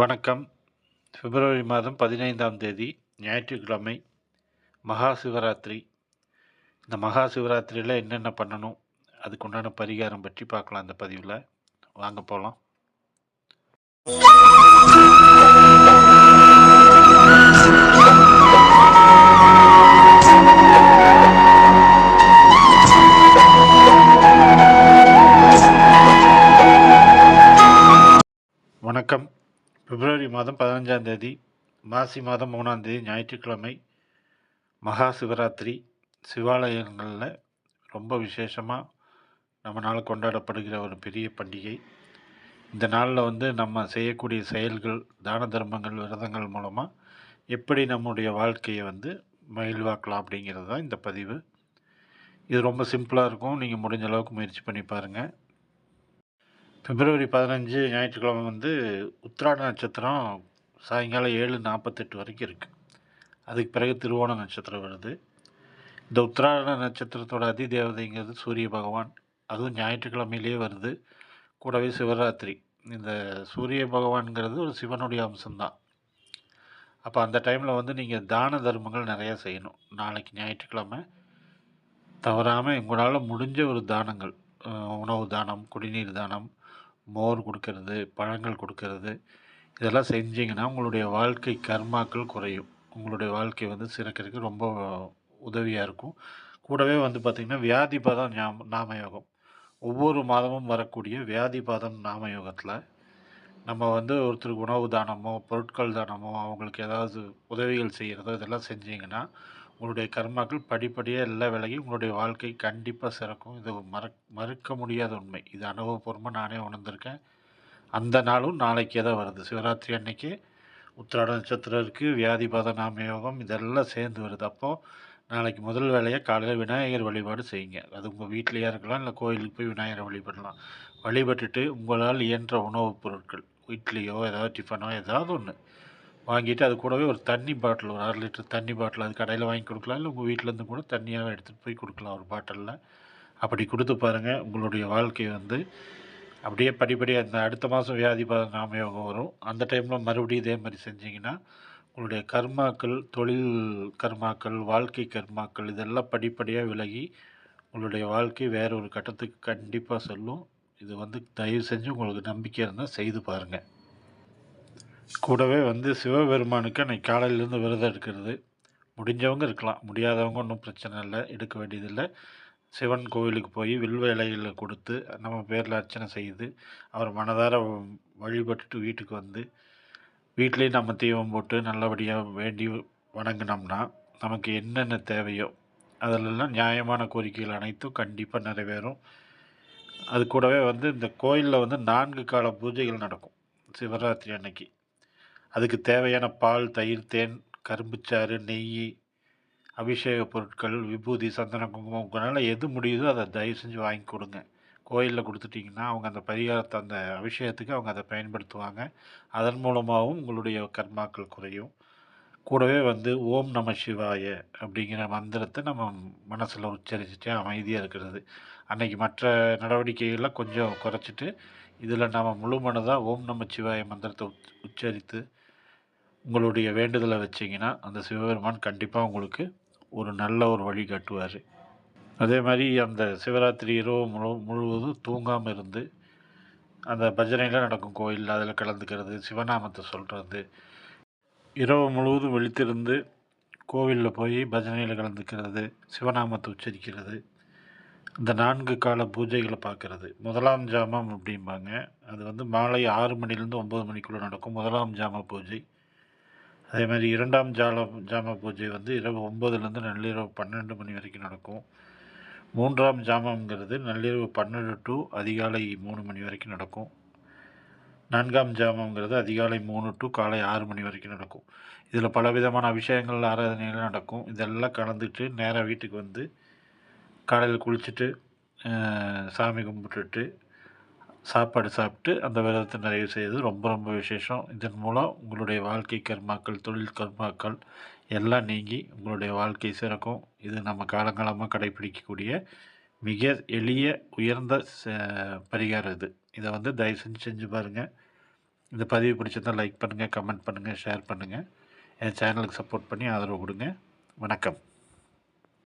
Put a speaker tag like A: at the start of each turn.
A: வணக்கம். பிப்ரவரி மாதம் பதினைந்தாம் தேதி ஞாயிற்றுக்கிழமை மகா சிவராத்திரி இந்த மகா சிவராத்திரியில் என்னென்ன பண்ணணும்? அதுக்கு உண்டான பரிகாரம் பற்றி பார்க்கலாம் அந்த பதிவில். வாங்க போகலாம் வணக்கம். பிப்ரவரி மாதம் பதினஞ்சாம் தேதி மாசி மாதம் மூணாம் தேதி ஞாயிற்றுக்கிழமை மகா சிவராத்திரி சிவாலயங்களில் ரொம்ப விசேஷமாக நம்மளால் கொண்டாடப்படுகிற ஒரு பெரிய பண்டிகை. இந்த நாளில் வந்து நம்ம செய்யக்கூடிய செயல்கள் தான தர்மங்கள் விரதங்கள் மூலமாக எப்படி நம்முடைய வாழ்க்கையை வந்து மகிழ்வாக்கலாம் அப்படிங்கிறது தான் இந்த பதிவு. இது ரொம்ப சிம்பிளாக இருக்கும். நீங்கள் முடிஞ்ச அளவுக்கு முயற்சி பண்ணி பாருங்கள் பிப்ரவரி பதினஞ்சு ஞாயிற்றுக்கிழமை வந்து உத்திராட நட்சத்திரம் சாயங்காலம் ஏழு நாற்பத்தெட்டு வரைக்கும் இருக்குது அதுக்கு பிறகு திருவோண நட்சத்திரம் வருது. இந்த உத்திராட நட்சத்திரத்தோட அதி தேவதைங்கிறது சூரிய பகவான். அதுவும் ஞாயிற்றுக்கிழமையிலே வருது. கூடவே சிவராத்திரி. இந்த சூரிய பகவான்கிறது ஒரு சிவனுடைய அம்சம்தான். அப்போ அந்த டைமில் வந்து நீங்கள் தான தர்மங்கள் நிறையா செய்யணும். நாளைக்கு ஞாயிற்றுக்கிழமை தவறாமல் உங்களால் முடிஞ்ச ஒரு தானங்கள். உணவு தானம் குடிநீர் தானம் மோர் கொடுக்கறது பழங்கள் கொடுக்கறது. இதெல்லாம் செஞ்சிங்கன்னா உங்களுடைய வாழ்க்கை கர்மாக்கள் குறையும். உங்களுடைய வாழ்க்கை வந்து சிறக்கிறதுக்கு ரொம்ப உதவியாக இருக்கும். கூடவே வந்து பார்த்திங்கன்னா வியாதிபாதம் ஞாப நாமயோகம். ஒவ்வொரு மாதமும் வரக்கூடிய வியாதிபாதம் நாமயோகத்தில் நம்ம வந்து ஒருத்தருக்கு உணவு தானமோ பொருட்கள் தானமோ அவங்களுக்கு ஏதாவது உதவிகள் செய்கிறதோ இதெல்லாம் செஞ்சிங்கன்னா உங்களுடைய கர்மாக்கள் படிப்படியாக எல்லா விலகி உங்களுடைய வாழ்க்கை கண்டிப்பாக சிறக்கும். இது மறக் மறுக்க முடியாத உண்மை. இது அனுபவபூர்வமாக நானே உணர்ந்திருக்கேன். அந்த நாளும் நாளைக்கே தான் வருது. சிவராத்திரி அன்னைக்கு உத்திராட நட்சத்திரம் இருக்குது வியாதிபாத நாமயோகம் இதெல்லாம் சேர்ந்து வருது. அப்போது நாளைக்கு முதல் வேலையாக காலையில் விநாயகர் வழிபாடு செய்யுங்க. அது உங்கள் வீட்லேயே இருக்கலாம் இல்லை கோயிலுக்கு போய் விநாயகரை வழிபடலாம். வழிபட்டுட்டு உங்களால் இயன்ற உணவுப் பொருட்கள் இட்லியோ ஏதாவது டிஃபனோ ஏதாவது ஒன்று வாங்கிட்டு அது கூடவே ஒரு தண்ணி பாட்டில் ஒரு அரை லிட்டர் தண்ணி பாட்டில் அது கடையில் வாங்கி கொடுக்கலாம். இல்லை உங்கள் வீட்டிலேருந்து கூட தண்ணியாக எடுத்துகிட்டு போய் கொடுக்கலாம் ஒரு பாட்டிலில். அப்படி கொடுத்து பாருங்கள் உங்களுடைய வாழ்க்கை வந்து அப்படியே படிப்படியாக இந்த அடுத்த மாதம் வியாதி நாம யோகம் வரும். அந்த டைமில் மறுபடியும் இதே மாதிரி செஞ்சிங்கன்னா உங்களுடைய கர்மாக்கள் தொழில் கர்மாக்கள் வாழ்க்கை கர்மாக்கள் இதெல்லாம் படிப்படியாக விலகி உங்களுடைய வாழ்க்கை வேற ஒரு கட்டத்துக்கு கண்டிப்பாக செல்லும். இது வந்து தயவு செஞ்சு உங்களுக்கு நம்பிக்கை இருந்தால் செய்து பாருங்கள் கூடவே வந்து சிவபெருமானுக்கு அன்றைக்கி காலையிலேருந்து விரதம் எடுக்கிறது. முடிஞ்சவங்க இருக்கலாம். முடியாதவங்க ஒன்றும் பிரச்சனை இல்லை. எடுக்க வேண்டியதில்லை. சிவன் கோவிலுக்கு போய் வில்வ இலைகளை கொடுத்து நம்ம பேரில் அர்ச்சனை செய்து அவர் மனதார வழிபட்டுட்டு வீட்டுக்கு வந்து வீட்லேயும் நம்ம தீபம் போட்டு நல்லபடியாக வேண்டி வணங்கினோம்னா நமக்கு என்னென்ன தேவையோ அதிலெல்லாம் நியாயமான கோரிக்கைகள் அனைத்தும் கண்டிப்பாக நிறைவேறும். அது கூடவே வந்து இந்த கோயிலில் வந்து நான்கு கால பூஜைகள் நடக்கும். சிவராத்திரி அன்னைக்கு. அதுக்கு தேவையான பால் தயிர் தேன் கரும்புச்சாறு நெய் அபிஷேக பொருட்கள் விபூதி சந்தன குங்குமம் உங்களால் எது முடியுதோ அதை தயவு செஞ்சு வாங்கி கொடுங்க. கோயிலில் கொடுத்துட்டிங்கன்னா அவங்க அந்த பரிகாரத்தை அந்த அபிஷேகத்துக்கு அவங்க அதை பயன்படுத்துவாங்க. அதன் மூலமாகவும் உங்களுடைய கர்மாக்கள் குறையும். கூடவே வந்து ஓம் நம சிவாய அப்படிங்கிற மந்திரத்தை நம்ம மனசில் உச்சரிச்சுட்டு அமைதியாக இருக்கிறது. அன்னைக்கு மற்ற நடவடிக்கைகள்லாம் கொஞ்சம் குறைச்சிட்டு இதில் நம்ம முழு மனதாக ஓம் நம சிவாய மந்திரத்தை உச்சரித்து உங்களுடைய வேண்டுதலை வச்சிங்கன்னா அந்த சிவபெருமான் கண்டிப்பாக உங்களுக்கு ஒரு நல்ல ஒரு வழி காட்டுவார். அதே மாதிரி அந்த சிவராத்திரி இரவு முழு முழுவதும் தூங்காமல் இருந்து அந்த பஜனையில் நடக்கும் கோயிலில் அதில் கலந்துக்கிறது சிவநாமத்தை சொல்கிறது இரவு முழுவதும் வெளித்திருந்து கோவிலில் போய் பஜனையில் கலந்துக்கிறது சிவநாமத்தை உச்சரிக்கிறது இந்த நான்கு கால பூஜைகளை பார்க்குறது. முதலாம் ஜாமம் அப்படிம்பாங்க. அது வந்து மாலை ஆறு மணிலேருந்து ஒம்பது மணிக்குள்ளே நடக்கும் முதலாம் ஜாம பூஜை. அதே மாதிரி இரண்டாம் ஜால ஜாம பூஜை வந்து இரவு ஒம்பதுலேருந்து நள்ளிரவு பன்னெண்டு மணி வரைக்கும் நடக்கும். மூன்றாம் ஜாமங்கிறது நள்ளிரவு பன்னெண்டு டு அதிகாலை மூணு மணி வரைக்கும் நடக்கும். நான்காம் ஜாமங்கிறது அதிகாலை மூணு டு காலை ஆறு மணி வரைக்கும் நடக்கும். இதில் பலவிதமான அபிஷேகங்கள் ஆராதனைகள் நடக்கும். இதெல்லாம் கலந்துட்டு நேராக வீட்டுக்கு வந்து காலையில் குளிச்சுட்டு சாமி கும்பிட்டுட்டு சாப்பாடு சாப்பிட்டு அந்த விரதத்தை நிறைவு செய்வது ரொம்ப ரொம்ப விசேஷம். இதன் மூலம் உங்களுடைய வாழ்க்கை கர்மாக்கள் தொழில் கர்மாக்கள் எல்லாம் நீங்கி உங்களுடைய வாழ்க்கை சிறக்கும். இது நம்ம காலங்காலமாக கடைபிடிக்கக்கூடிய மிக எளிய உயர்ந்த ச- பரிகாரம் இது. இதை வந்து தயவு செஞ்சு செஞ்சு பாருங்கள் இந்த பதிவு பிடிச்சிருந்தால் லைக் பண்ணுங்கள் கமெண்ட் பண்ணுங்கள் ஷேர் பண்ணுங்கள் என் சேனலுக்கு சப்போர்ட் பண்ணி ஆதரவு கொடுங்க. வணக்கம்.